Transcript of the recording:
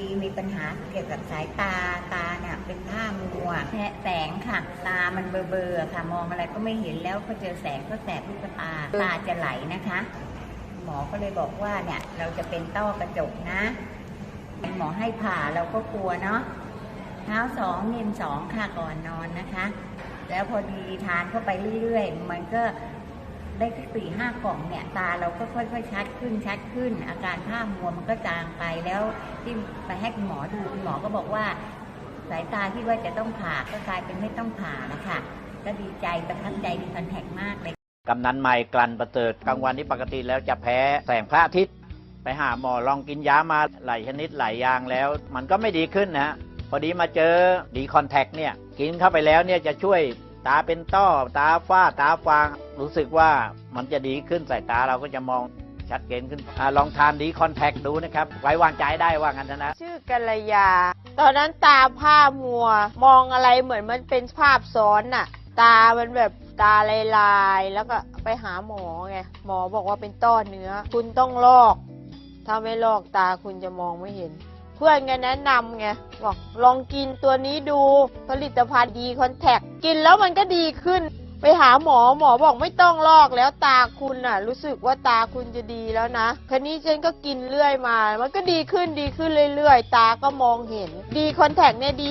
ดีมีปัญหาเกี่ยวกับสายตาตาเนี่ยเป็นผ้ามัวแพ้แสงค่ะ ตามันเบลอๆค่ะ มองอะไรก็ไม่เห็นแล้วพอเจอแสงก็แสบลูกตาตาจะไหลนะคะ หมอก็เลยบอกว่าเนี่ยเราจะเป็นต้อกระจกนะหมอให้ผ่าเราก็กลัวเนาะเช้าสองเย็นสองค่ะก่อนนอนนะคะ แล้วพอดีทานเข้าไปเรื่อยๆ มันก็ ได้สี่ห้ากล่องเนี่ย ตาเราก็ค่อยๆ ชัดขึ้นชัดขึ้น อาการผ้ามัวมันก็จางไปแล้วที่ไปให้คุณหมอดูคุณหมอก็บอกว่า สายตาที่ว่าจะต้องผ่าก็กลายเป็นไม่ต้องผ่าแล้วค่ะก็ดีใจประทับใจดีคอนแทคมากเลยกำนันใหม่กลั่นประเสริฐกลางวันนี้ปกติแล้วจะแพ้แสงพระอาทิตย์ ไปหาหมอลองกินยามาหลายชนิดหลายอย่างแล้ว มันก็ไม่ดีขึ้นนะฮะพอดีมาเจอดีคอนแทคเนี่ยกินเข้าไปแล้วเนี่ยจะช่วย ตาเป็นต้อตาฝ้าตาฟางรู้สึกว่ามันจะดีขึ้นสายตาเราก็จะมองชัดเจนขึ้นอลองทานดีคอนแทคดูนะครับ ไว้วางใจได้ว่างั้นนะ ชื่อกัลยา ตอนนั้นตาผ้ามัว มองอะไรเหมือนมันเป็นภาพซ้อนน่ะ ตามันแบบตาลายๆแล้วก็ไปหาหมอไง หมอบอกว่าเป็นต้อเนื้อ คุณต้องลอก ถ้าไม่ลอกตาคุณจะมองไม่เห็น เพื่อนไงแนะนำไงบอกลองกินตัวนี้ดูผลิตภัณฑ์ดีคอนแทคกินแล้วมันก็ดีขึ้น ไปหาหมอหมอบอกไม่ต้องลอกแล้วตาคุณน่ะ รู้สึกว่าตาคุณจะดีแล้วนะคันนี้ฉันก็กินเรื่อยมา มันก็ดีขึ้นดีขึ้นเรื่อยๆ ตาก็มองเห็นดีคอนแทคเนี่ยดี